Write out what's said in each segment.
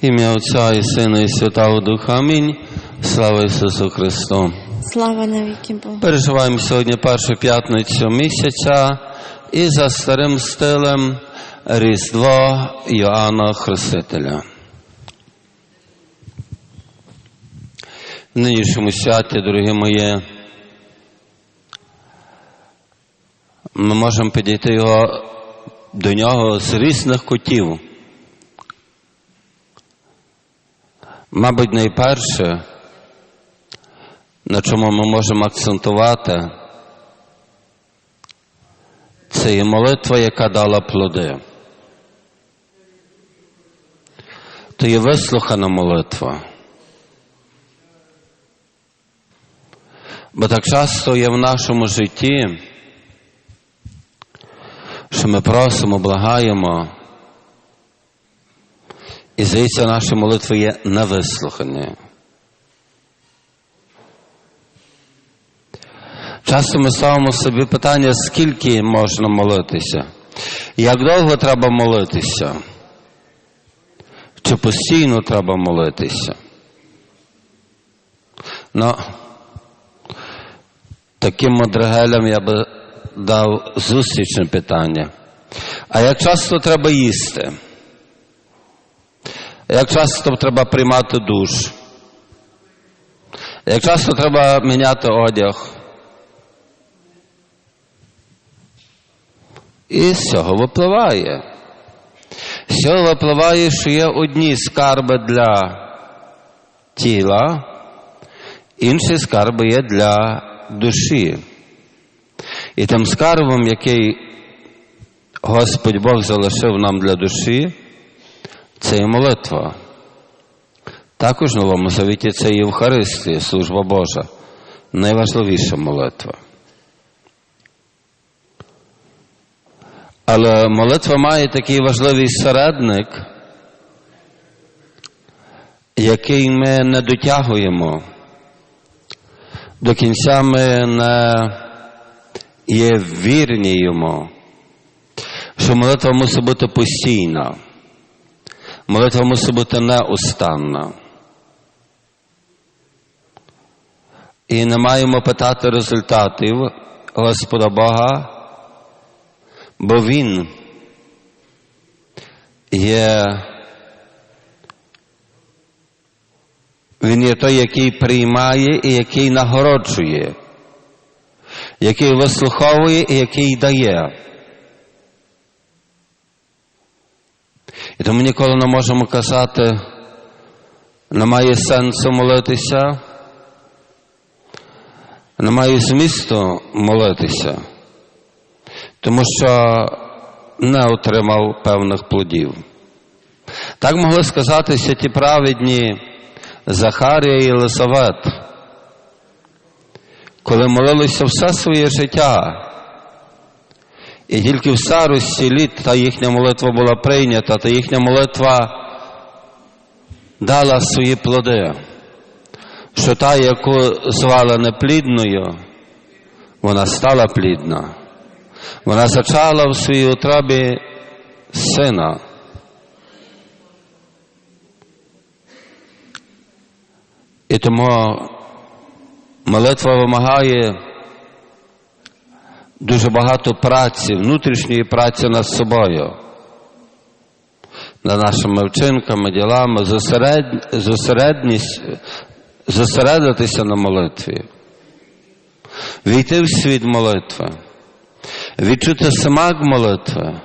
Ім'я Отця і Сина і Святого Духа. Амінь. Слава Ісусу Христу. Слава навіки Богу. Переживаємо сьогодні першу п'ятницю місяця і за старим стилем Різдво Йоанна Хрестителя. В нинішньому святі, дорогі мої, ми можемо підійти його, до нього з різних кутів. Мабуть, найперше, на чому ми можемо акцентувати, це є молитва, яка дала плоди. То є вислухана молитва. Бо так часто є в нашому житті, що ми просимо, благаємо, і здається, наші молитви є невислухані. Часто ми ставимо собі питання, скільки можна молитися, як довго треба молитися, чи постійно треба молитися. Ну, таким мудрагелям я би дав зустрічне питання. А як часто треба їсти? Як часто треба приймати душ? Як часто треба міняти одяг? І з цього випливає. З цього випливає, що є одні скарби для тіла, інші скарби є для душі. І тим скарбом, який Господь Бог залишив нам для душі, це є молитва. Також в Новому Завіті це Євхаристія, служба Божа, найважливіша молитва. Але молитва має такий важливий середник, який ми не дотягуємо. До кінця ми не є вірні йому, що молитва мусить бути постійна. Молитва мусить бути неустанна. І не маємо питати результатів Господа Бога, бо Він є, Він є той, який приймає і який нагороджує, який вислуховує і який дає. І тому ніколи не можемо казати, немає сенсу молитися, немає змісту молитися, тому що не отримав певних плодів. Так могли сказати святі праведні Захарія і Єлисавет, коли молилися все своє життя. І тільки в старості літ та їхня молитва була прийнята, та їхня молитва дала свої плоди, що та, яку звали неплідною, вона стала плідна. Вона зачала в своїй утробі сина. І тому молитва вимагає дуже багато праці, внутрішньої праці над собою, над нашими вчинками, ділами, зосеред... зосередність, зосередитися на молитві, війти в світ молитви, відчути смак молитви,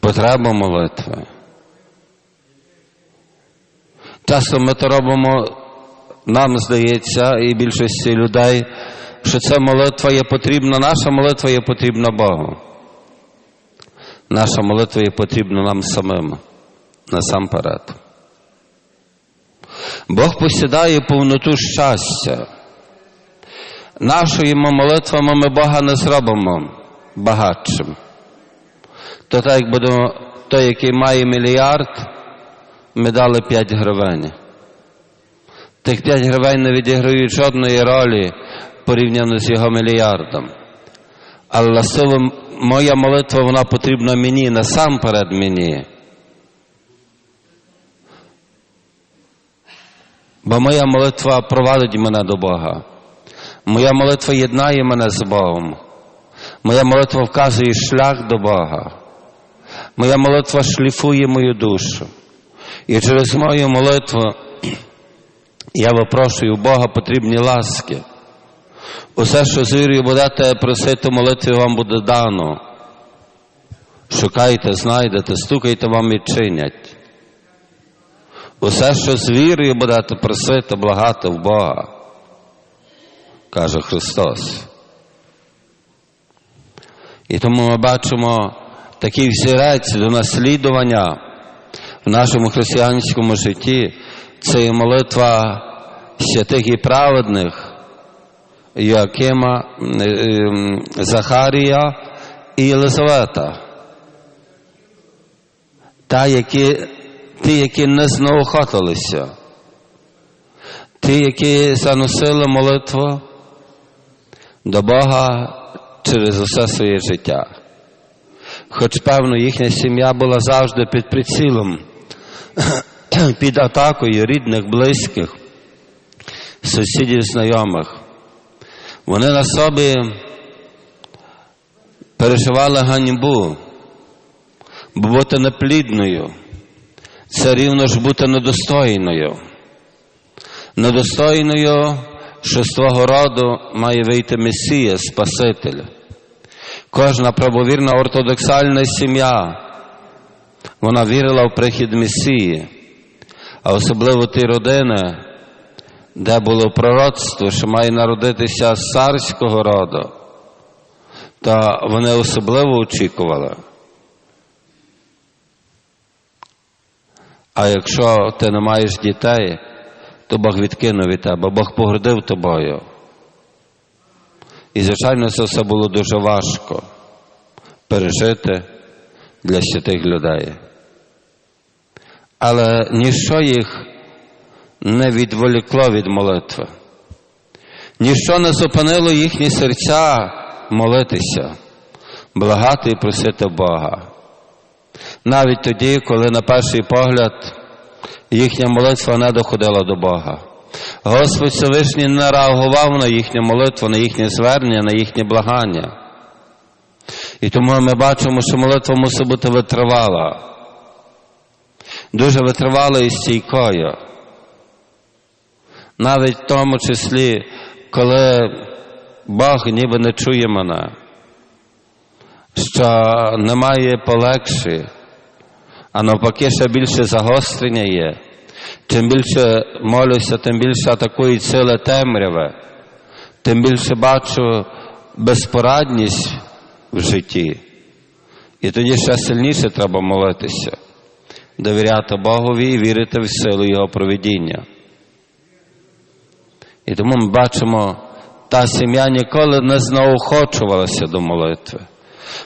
потребу молитви. Часто ми то робимо, нам здається, і більшості людей що ця молитва є потрібна, наша молитва є потрібна Богу. Наша молитва є потрібна нам самим насамперед. Бог посідає повноту щастя. Нашими молитвами ми Бога не зробимо багатшим. То так, як будемо, той, який має мільярд, ми дали 5 гривень. Тих 5 гривень не відіграють жодної ролі порівняно з його мільярдом. Але властиво моя молитва вона потрібна мені насамперед мені. Бо моя молитва провадить мене до Бога. Моя молитва єднає мене з Богом. Моя молитва вказує шлях до Бога. Моя молитва шліфує мою душу. І через мою молитву я випрошую у Бога потрібні ласки. Усе, що з вірою будете просити молитві, вам буде дано. Шукайте, знайдете, стукайте вам відчинять. Усе, що з вірою будете просити, благати в Бога, каже Христос. І тому ми бачимо такий взірець до наслідування в нашому християнському житті. Це є молитва святих і праведних Йоакима, Захарія і Єлизавета. Та, які, ті, які не знеохотилися, ті, які заносили молитву до Бога через усе своє життя. Хоч, певно, їхня сім'я була завжди під прицілом, під атакою рідних, близьких, сусідів, знайомих. Вони на собі переживали ганьбу, бо бути неплідною, це рівно ж бути недостойною. Недостойною, що з твого роду має вийти Месія, Спаситель. Кожна правовірна ортодоксальна сім'я, вона вірила в прихід Месії, а особливо ті родини, де було пророцтво, що має народитися з царського роду, то вони особливо очікували. А якщо ти не маєш дітей, то Бог відкинув від тебе, Бог погордив тобою. І, звичайно, це все було дуже важко пережити для святих людей. Але ніщо їх не відволікло від молитви. Ніщо не зупинило їхні серця молитися, благати і просити Бога. Навіть тоді, коли на перший погляд їхня молитва не доходила до Бога. Господь Всевишній не реагував на їхню молитву, на їхнє звернення, на їхнє благання. І тому ми бачимо, що молитва мусить бути витривала, дуже витривала і стійкою. Навіть в тому числі, коли Бог ніби не чує мене, що немає полегші, а навпаки, ще більше загострення є. Чим більше молюся, тим більше атакують сили темряви, тим більше бачу безпорадність в житті. І тоді ще сильніше треба молитися, довіряти Богові і вірити в силу Його проведіння. І тому ми бачимо, та сім'я ніколи не знаохочувалася до молитви,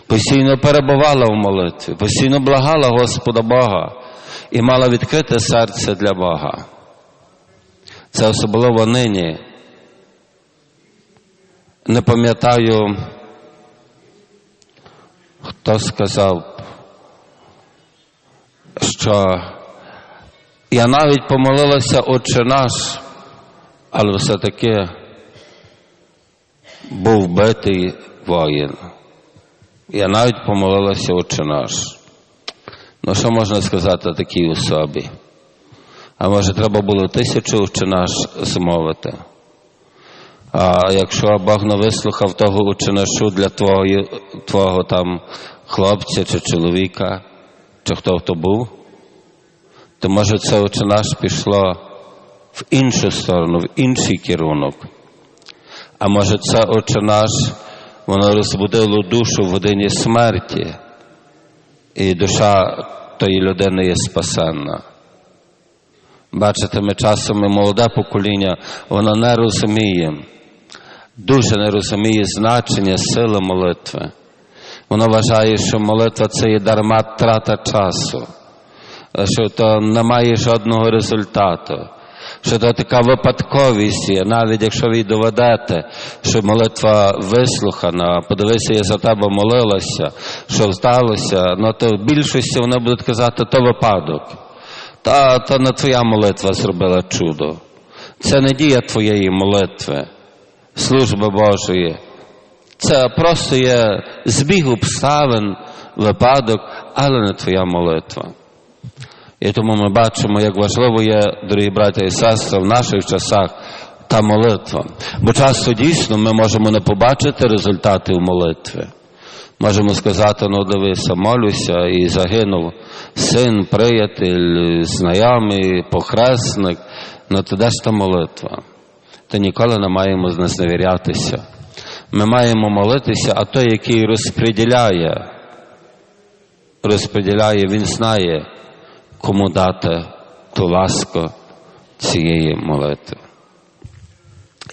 постійно перебувала в молитві, постійно благала Господа Бога і мала відкрите серце для Бога. Це особливо нині. Не пам'ятаю, хто сказав, що я навіть помолилася Отче наш, але все-таки був битий воїн. Я навіть помолилася Отче наш. Ну, що можна сказати такій особі? А може, треба було тисячу Отче наш змовити? А якщо Бог не вислухав того ученашу для твого, твого там хлопця чи чоловіка, чи хто то був, то може це Отче наш пішло в іншу сторону, в інший керунок. А може, це Отче наш, воно розбудило душу в годині смерті, і душа тої людини є спасенна. Бачите, ми часом ми молоде покоління, воно не розуміє, дуже не розуміє значення сили молитви. Воно вважає, що молитва це є дарма трата часу, що то не має жодного результату, що то така випадковість є, навіть якщо ви доведете, що молитва вислухана, подивися, я за тебе молилася, що сталося, ну то в більшості вони будуть казати, то випадок. Та, то не твоя молитва зробила чудо. Це не дія твоєї молитви, служби Божої. Це просто є збіг обставин, випадок, але не твоя молитва. І тому ми бачимо, як важливо є, дорогі браття і сестри, в наших часах та молитва. Бо часто дійсно ми можемо не побачити результатів молитви. Можемо сказати, ну дивися, молюся і загинув син, приятель, знайомий, похресник. Ну то де ж та молитва? То ніколи не маємо зневірятися. Ми маємо молитися, а той, який розподіляє, розподіляє, він знає, кому дати ту ласку цієї молитви.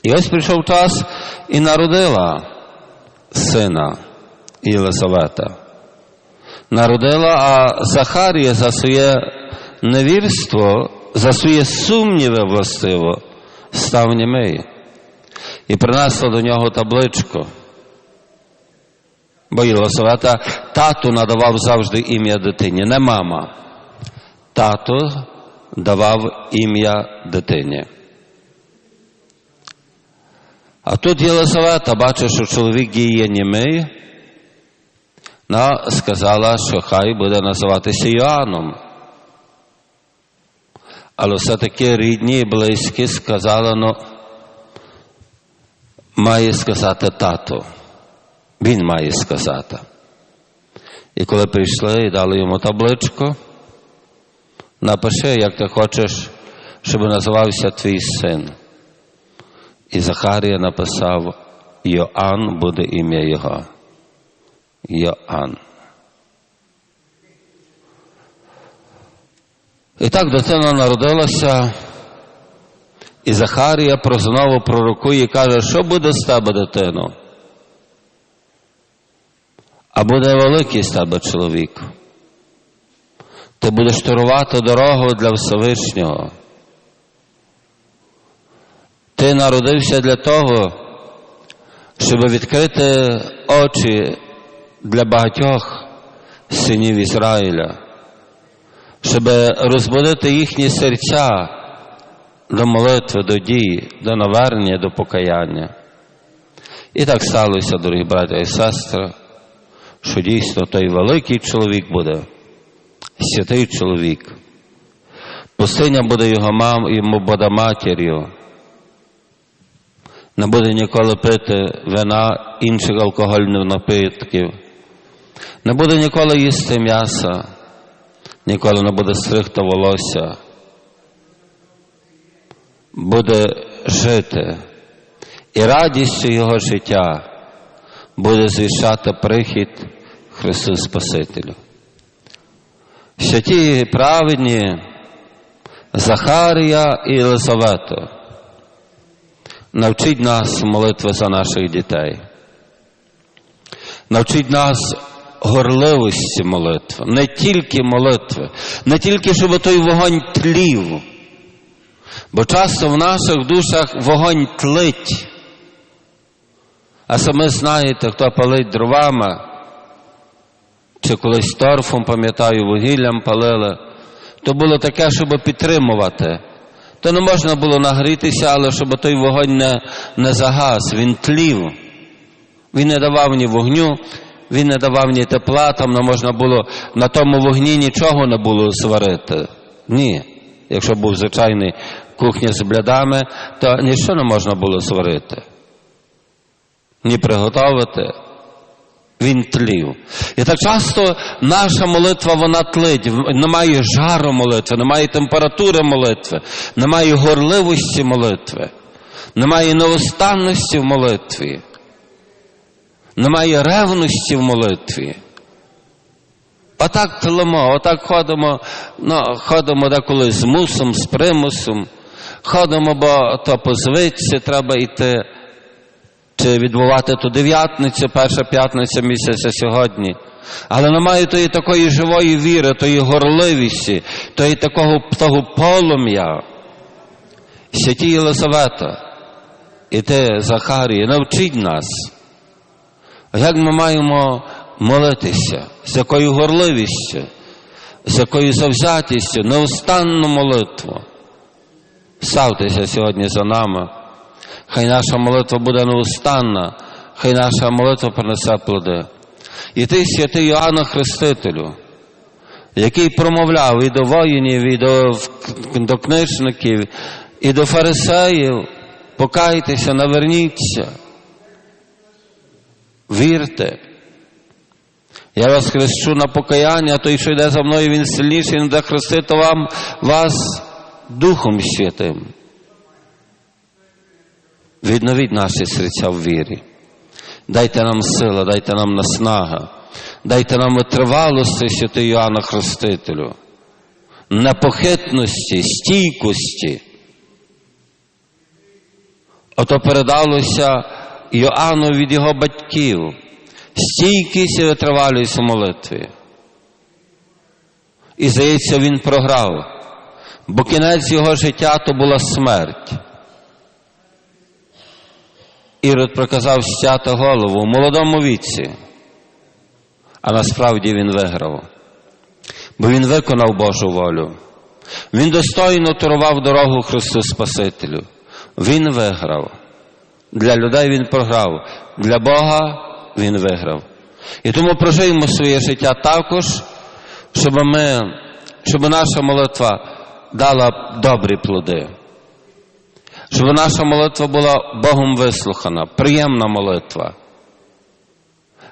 І ось прийшов час і народила сина Єлисавета. Народила, а Захарія за своє невірство, за своє сумніви властиво, став німий. І принесла до нього табличку. Бо Єлисавета тату надавав завжди ім'я дитині, не мама. Тато давав ім'я дитині. А тут Єлисавета бачить, що чоловік діє німий, вона сказала, що хай буде називатися Йоанном. Але все-таки рідні і близькі сказали, ну, має сказати тато. Він має сказати. І коли прийшли і дали йому табличку, напиши, як ти хочеш, щоб називався твій син. І Захарія написав Йоанн буде ім'я його. Йоанн. І так дитина народилася, і Захарія знову пророкує і каже, що буде з тебе, дитино? А буде великий з тебе чоловік. Ти будеш турувати дорогу для Всевишнього. Ти народився для того, щоб відкрити очі для багатьох синів Ізраїля, щоб розбудити їхні серця до молитви, до дії, до навернення, до покаяння. І так сталося, дорогі браття і сестри, що дійсно той великий чоловік буде, святий чоловік. Пустиня буде його мам, йому буде матір'ю. Не буде ніколи пити вина інших алкогольних напитків. Не буде ніколи їсти м'яса, ніколи не буде стригти волосся. Буде жити. І радістю його життя буде звіщати прихід Христу Спасителю. Святі праведні Захарія і Єлисавета навчить нас молитви за наших дітей. Навчить нас горливості молитви, не тільки молитви, не тільки, щоб той вогонь тлів. Бо часто в наших душах вогонь тлить. А саме знаєте, хто палить дровами, чи колись торфом, пам'ятаю, вугіллям палили, то було таке, щоб підтримувати. То не можна було нагрітися, але щоб той вогонь не, не загас, він тлів. Він не давав ні вогню, він не давав ні тепла, там не можна було на тому вогні нічого не було сварити. Ні. Якщо був звичайний кухня з блядами, то нічого не можна було сварити. Ні приготувати. Він тлів. І так часто наша молитва вона тлить. Немає жару молитви, немає температури молитви, немає горливості молитви, немає неостанності в молитві, немає ревності в молитві. Отак тлимо, отак ходимо, ну, ходимо деколи з мусом, з примусом, ходимо, бо то по звичці треба йти відбувати ту дев'ятницю, перша п'ятниця місяця сьогодні. Але немає тої такої живої віри, тої горливості, тої такого того полум'я. Святі Єлисавета, і ти, Захарія, навчіть нас, як ми маємо молитися, з якою горливістю, з якою завзятістю, неустанну молитву. ставтеся сьогодні за нами. Хай наша молитва буде неустанна, хай наша молитва принесе плоди. І ти, святий Йоанна Хрестителю, який промовляв і до воїнів, і до, до книжників, і до фарисеїв, покайтеся, наверніться, вірте. Я вас хрещу на покаяння, той, що йде за мною, він сильніший, він буде хрестити вам вас Духом Святим. Відновіть наші серця в вірі. Дайте нам сила, дайте нам наснага, дайте нам витривалості, святий Йоанна Хрестителю, непохитності, стійкості. Ото передалося Йоанну від його батьків, стійкість і витривалість у молитві. І, здається, він програв, бо кінець його життя то була смерть. Ірод приказав стяти голову молодому віці, а насправді він виграв, бо він виконав Божу волю. Він достойно турував дорогу Христу Спасителю. Він виграв. Для людей він програв, для Бога він виграв. І тому прожиємо своє життя також, щоб ми, щоб наша молитва дала добрі плоди щоб наша молитва була Богом вислухана, приємна молитва.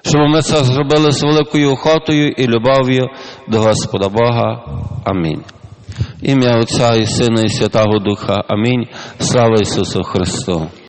Щоб ми це зробили з великою охотою і любов'ю до Господа Бога. Амінь. Ім'я Отця і Сина і Святого Духа. Амінь. Слава Ісусу Христу!